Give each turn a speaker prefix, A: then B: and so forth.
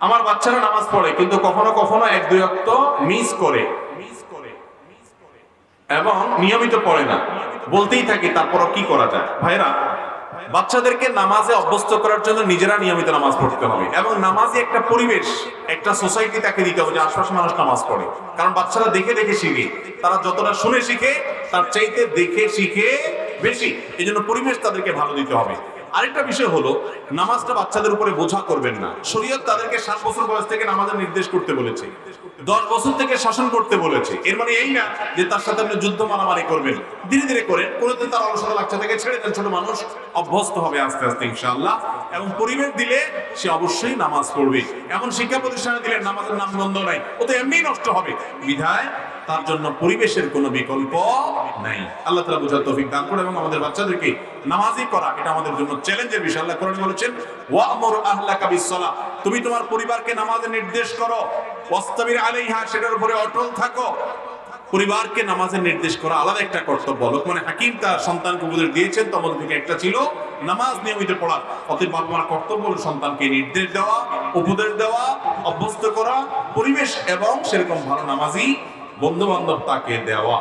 A: আমার বাচ্চারা নামাজ পড়ে, কিন্তু কখনো কখনো এক, দুই অক্ত মিস করে। এবং নিয়মিত পড়ে না। বলতেই থাকি, তারপরও কি করা যায়? ভাইরা, বাচ্চাদেরকে নামাজে অভ্যস্ত করার জন্য নিজেরা নিয়মিত নামাজ পড়তে হবে। এবং নামাজে একটা পরিবেশ, একটা সোসাইটি তাকে দিতে হবে যে আশপাশে মানুষ নামাজ পড়ে। কারণ বাচ্চারা দেখে দেখে শিখে, তারা যতটা শুনে শিখে, তার চাইতে দেখে শিখে বেশি। এই জন্য পরিবেশ তাদেরকে ভালো দিতে হবে। আরেকটা বিষয় হলো, নামাজটা বাচ্চাদের উপরে বোঝা করবেন না। শরীয়ত তাদেরকে সাত বছর বয়স থেকে নামাজের নির্দেশ করতে বলেছে। দশ বছর থেকে শাসন করতে বলেছে। এর মানে এই না যে তার সাথে আপনি যুদ্ধ মারামারি করবেন। ধীরে ধীরে করেন কোনোদিন তার অলসতা বাচ্চা থেকে ছেড়ে দেন। ছোট মানুষ অভ্যস্ত হবে আস্তে আস্তে, ইনশাআল্লাহ। এবং পরিবেশ দিলে সে অবশ্যই নামাজ পড়বে। এমন শিক্ষা প্রতিষ্ঠানে দিলে নামাজের নাম গন্ধ নাই। ও তো এমনি নষ্ট হবে। বিধায় তার জন্য পরিবেশের কোনো বিকল্প নাই। আল্লাহ তালা বুঝার তৌফিক দান করে এবং আমাদের বাচ্চাদেরকে নামাজি করা, এটা আমাদের জন্য চ্যালেঞ্জের বিষয়। আল্লাহ কোরআন বলেছেন, ওয়ামুর আহলাকা বিসসালাহ তুমি তোমার পরিবারকে নামাজের নির্দেশ করো। ওয়াস্তাবির আলাইহা, সেটার উপরে অটল থাকো। পরিবারকে নামাজের নির্দেশ করা আলাদা একটা কর্তব্য। লোকমানে হাকিম তার সন্তানকে উপদেশ দিয়েছেন তোমাদের থেকে একটা ছিল নামাজ নিয়মিত পড়া। অতএব মার কর্তব্য হলো সন্তানকে নির্দেশ দেওয়া, উপদেশ দেওয়া, অভ্যস্ত করা, পরিবেশ এবং সেরকম ভালো নামাজি বন্ধু বান্ধব তাকে দেওয়া